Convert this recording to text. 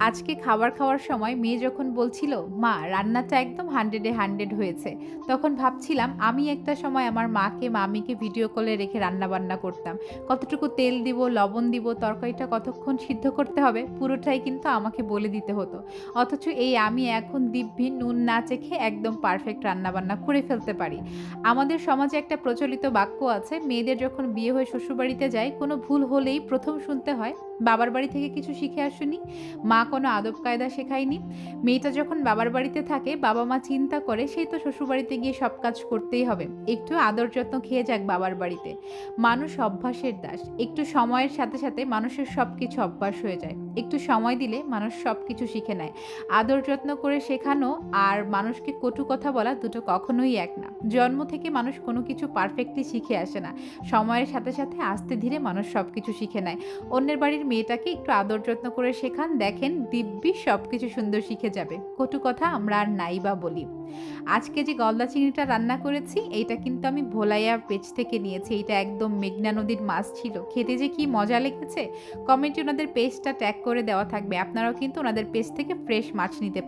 আজকে খাবার খাওয়ার সময় মেয়ে যখন বলছিল, মা, রান্নাটা একদম হান্ড্রেডে হান্ড্রেড হয়েছে। তখন ভাবছিলাম, আমি একটা সময় আমার মাকে, মামিকে ভিডিও কলে রেখে রান্না বান্না করতাম। কতটুকু তেল দিব, লবণ দিব, তরকারিটা কতক্ষণ সিদ্ধ করতে হবে, পুরোটাই কিন্তু আমাকে বলে দিতে হতো। অথচ এই আমি এখন দিব্যি নুন না চেখে একদম পারফেক্ট রান্না বান্না করে ফেলতে পারি। আমাদের সমাজে একটা প্রচলিত বাক্য আছে, মেয়েদের যখন বিয়ে হয়ে শ্বশুরবাড়িতে যায়, কোনো ভুল হলেই প্রথম শুনতে হয়, বাবার বাড়ি থেকে কিছু শিখে আসুনি? মা কোনো আদব কায়দা শেখায়নি। মেয়েটা যখন বাবার বাড়িতে থাকে, বাবা মা চিন্তা করে সেই তো শ্বশুরবাড়িতে গিয়ে সব কাজ করতেই হবে। একটু আদর যত্ন খেয়ে যাক বাবার বাড়িতে। মানুষ অভ্যাসের দাস। একটু সময়ের সাথে সাথে মানুষের সব কিছু অভ্যাস হয়ে যায়। একটু সময় দিলে মানুষ সব কিছু শিখে নেয়। আদর যত্ন করে শেখানো আর মানুষকে কটু কথা বলা দুটো কখনোই এক না। জন্ম থেকে মানুষ কোনো কিছু পারফেক্টলি শিখে আসে না। সময়ের সাথে সাথে আস্তে ধীরে মানুষ সব কিছু শিখে নেয়। অন্যের বাড়ির মেয়েটাকে একটু আদর যত্ন করে শেখান, দেখেন দিব্যি সব কিছু সুন্দর শিখে যাবে। কটু কথা আমরা আর নাই বা বলি। আজকে যে গলদা চিংড়িটা রান্না করেছি, এইটা কিন্তু আমি ভোলাইয়া পেজ থেকে নিয়েছি। এটা একদম মেঘনা নদীর মাছ ছিল। খেতে যে কি মজা লেগেছে, কমেন্টে ওনাদের পেজটা ট্যাগ করে দেওয়া থাকবে। আপনারাও কিন্তু ওনাদের পেজ থেকে ফ্রেশ মাছ নিতে পারেন